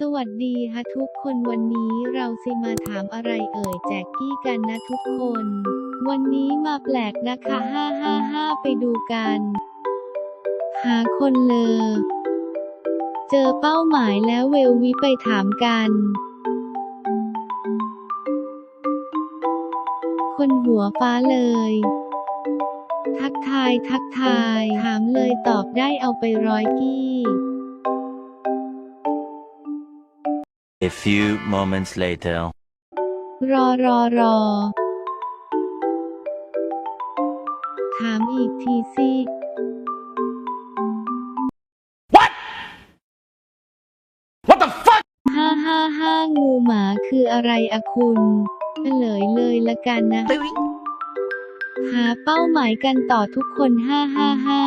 สวัสดีฮะทุกคนวันนี้เราสิมาถามอะไรเอ่ยแจกกี้กันนะทุกคน วันนี้มาแปลกนะคะ555ไปดูกัน หาคนเลอเจอเป้าหมายแล้วเวลวิไปถามกัน คนหัวฟ้าเลย ทักทายทักทาย ถามเลยตอบได้เอาไปร้อยกี้ A few moments later. รอรอรอ ถามอีกทีสิ What the fuck? ห้าห้าห้างูหมาคืออะไรอะคุณเฉลยเลยละกันนะ หาเป้าหมายกันต่อทุกคนห้าห้าห้า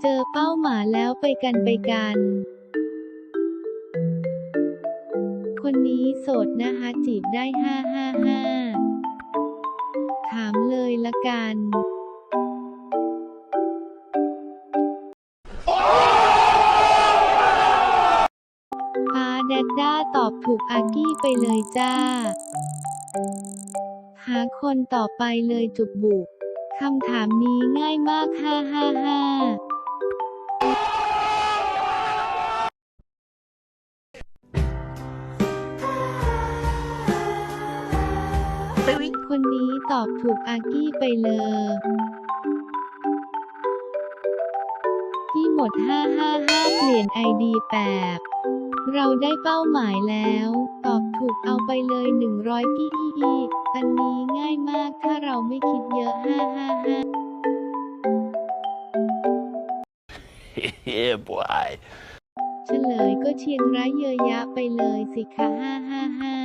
เจอเป้าหมายแล้วไปกันไปกัน คนนี้โสดนะคะจีบได้ห้าห้าห้าถามเลยละกันปาแดดด้าตอบถูกอากี้ไปเลยจ้า หาคนต่อไปเลยจุกบุกคำถามนี้ง่ายมาก ฮ่าฮ่าฮ่า คนนี้ตอบถูกอากี้ไปเลยที่หมด 555 เปลี่ยนไอดีแปบเราได้เป้าหมายแล้ว ตอบถูกเอาไปเลย 100กี้อีอีอันนี้ง่ายมากถ้าเราไม่คิดเยอะ 555 yeah, boy. เฉลยก็เชียงรายเยอะยะไปเลยสิคะ 555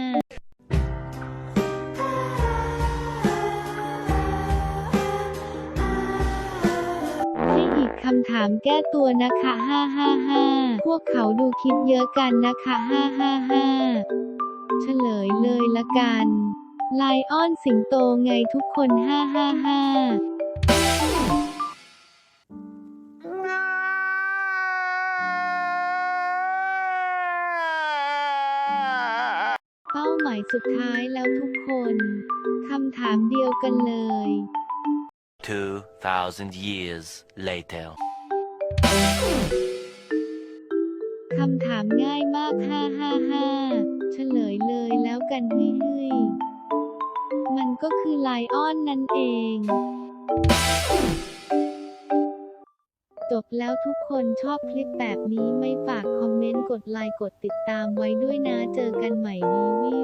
ำถามแก้ตัวนะคะ555พวกเขาดูคิดเยอะกันนะคะ555เฉลยเลยละกัน ไลออนสิงโตไงทุกคน555เป้าหมายสุดท้ายแล้วทุกคนคำถามเดียวกันเลย 2,000 years later. คำถามง่ายมาก555เฉลยเลยแล้วกันเฮ้ยมันก็คือไลออนนั่นเอง จบแล้วทุกคนชอบคลิปแบบนี้ไม่ฝากคอมเมนต์กดไลค์กดติดตามไว้ด้วยนะเจอกันใหม่วี